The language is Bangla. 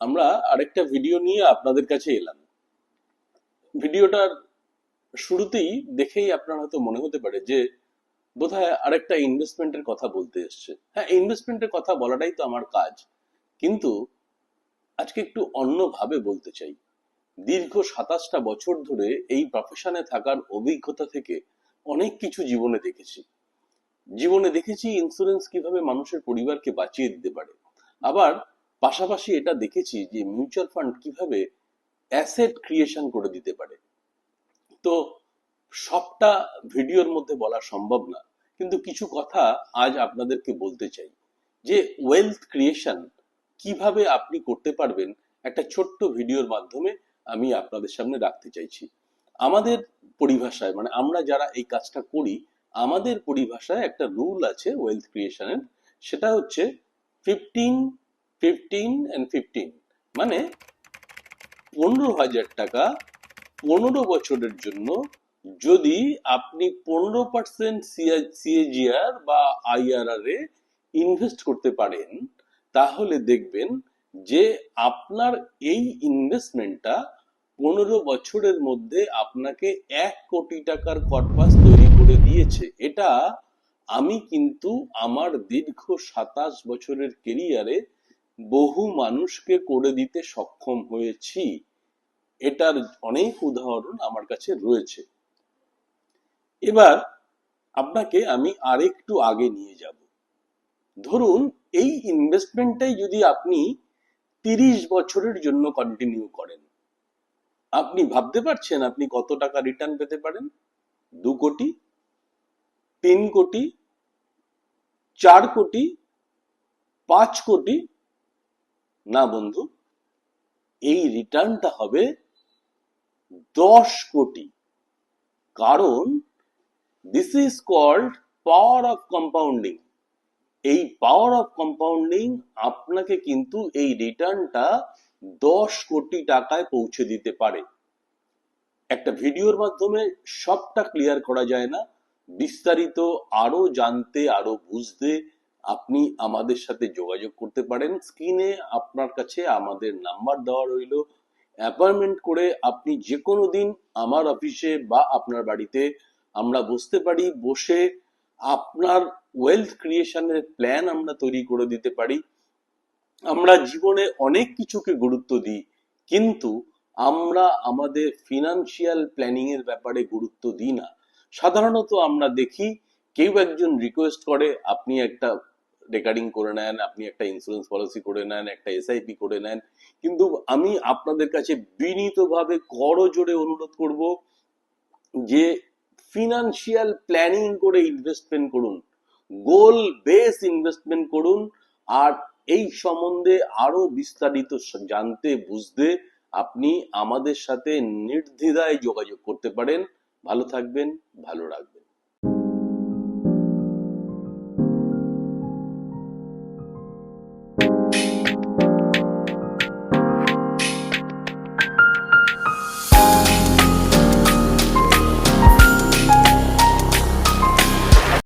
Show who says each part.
Speaker 1: আমরা আরেকটা ভিডিও নিয়ে আপনাদের কাছে এলাম। ভিডিওটার শুরুতেই দেখেই আপনার হয়তো মনে হতে পারে যে, বোধহয় আরেকটা ইনভেস্টমেন্টের কথা বলতে এসছে। হ্যাঁ ইনভেস্টমেন্টের কথা বলাটাই তো আমার কাজ। কিন্তু আজকে একটু অন্যভাবে বলতে চাই। দীর্ঘ সাতাশটা বছর ধরে এই প্রফেশনে থাকার অভিজ্ঞতা থেকে অনেক কিছু জীবনে দেখেছি। জীবনে দেখেছি ইন্স্যুরেন্স কীভাবে মানুষের পরিবারকে বাঁচিয়ে দিতে পারে। আবার পাশাপাশি এটা দেখেছি যে মিউচুয়াল ফান্ড কীভাবে অ্যাসেট ক্রিয়েশন করে দিতে পারে। তো সবটা ভিডিওর মধ্যে বলা সম্ভব না, কিন্তু কিছু কথা আজ আপনাদেরকে বলতে চাই। যে ওয়েলথ ক্রিয়েশন কীভাবে আপনি করতে পারবেন, একটা ছোট্ট ভিডিওর মাধ্যমে আমি আপনাদের সামনে রাখতে চাইছি। আমাদের পরিভাষায় মানে আমরা যারা এই কাজটা করি, আমাদের পরিভাষায় একটা রুল আছে ওয়েলথ ক্রিয়েশনের সেটা হচ্ছে ফিফটিন ফিফটিন অ্যান্ড ফিফটিন মানে পনেরো হাজার টাকা পনেরো বছরের জন্য যদি আপনি পনেরো পার্সেন্ট সিএজিআর বা আইআরআর এ ইনভেস্ট করতে পারেন, তাহলে দেখবেন যে আপনার এই ইনভেস্টমেন্টটা পনেরো বছরের মধ্যে আপনাকে এক কোটি টাকার কর্পাস তৈরি করে দিয়েছে। এটা আমি কিন্তু আমার দীর্ঘ সাতাশ বছরের কেরিয়ারে বহু মানুষকে করে দিতে সক্ষম হয়েছি, এটার অনেক উদাহরণ আমার কাছে রয়েছে। এবার আপনাকে আমি আরেকটু আগে নিয়ে যাব। ধরুন, এই ইনভেস্টমেন্টটাই যদি আপনি তিরিশ বছরের জন্য কন্টিনিউ করেন, আপনি ভাবতে পারছেন আপনি কত টাকা রিটার্ন পেতে পারেন? দু কোটি, তিন কোটি, চার কোটি, পাঁচ কোটি না বন্ধু, এই রিটার্নটা হবে দশ কোটি। কারণ this is called power of compounding এই পাওয়ার অফ কম্পাউন্ডিং আপনাকে কিন্তু এই রিটার্নটা দশ কোটি টাকায় পৌঁছে দিতে পারে। একটা ভিডিওর মাধ্যমে সবটা ক্লিয়ার করা যায় না। বিস্তারিত আরও জানতে, আরও বুঝতে আপনি আমাদের সাথে যোগাযোগ করতে পারেন। স্ক্রিনে আপনার কাছে আমাদের নাম্বার দেওয়া রইল। অ্যাপয়েন্টমেন্ট করে আপনি যে কোনো দিন আমার অফিসে বা আপনার বাড়িতে আমরা বসতে পারি, বসে আপনার ওয়েলথ ক্রিয়েশনের প্ল্যান আমরা তৈরি করে দিতে পারি। আমরা জীবনে অনেক কিছুকে গুরুত্ব দিই, কিন্তু আমরা আমাদের ফিনান্সিয়াল প্ল্যানিং এর ব্যাপারে গুরুত্ব দিই না। সাধারণত আমরা দেখি, কেউ একজন রিকোয়েস্ট করে, আপনি একটা রেকর্ডিং করে নেন, আপনি একটা ইন্স্যুরেন্স পলিসি করে নেন, একটা এসআইপি করে নেন, কিন্তু আমি আপনাদের কাছে বিনীতভাবে করজোড়ে অনুরোধ করব যে ফিনান্সিয়াল প্ল্যানিং করে ইনভেস্টমেন্ট করুন গোল বেস ইনভেস্টমেন্ট করুন, আর এই সম্বন্ধে আরও বিস্তারিত জানতে, বুঝতে আপনি আমাদের সাথে নির্দ্বিধায় যোগাযোগ করতে পারেন। ভালো থাকবেন, ভালো রাখবেন।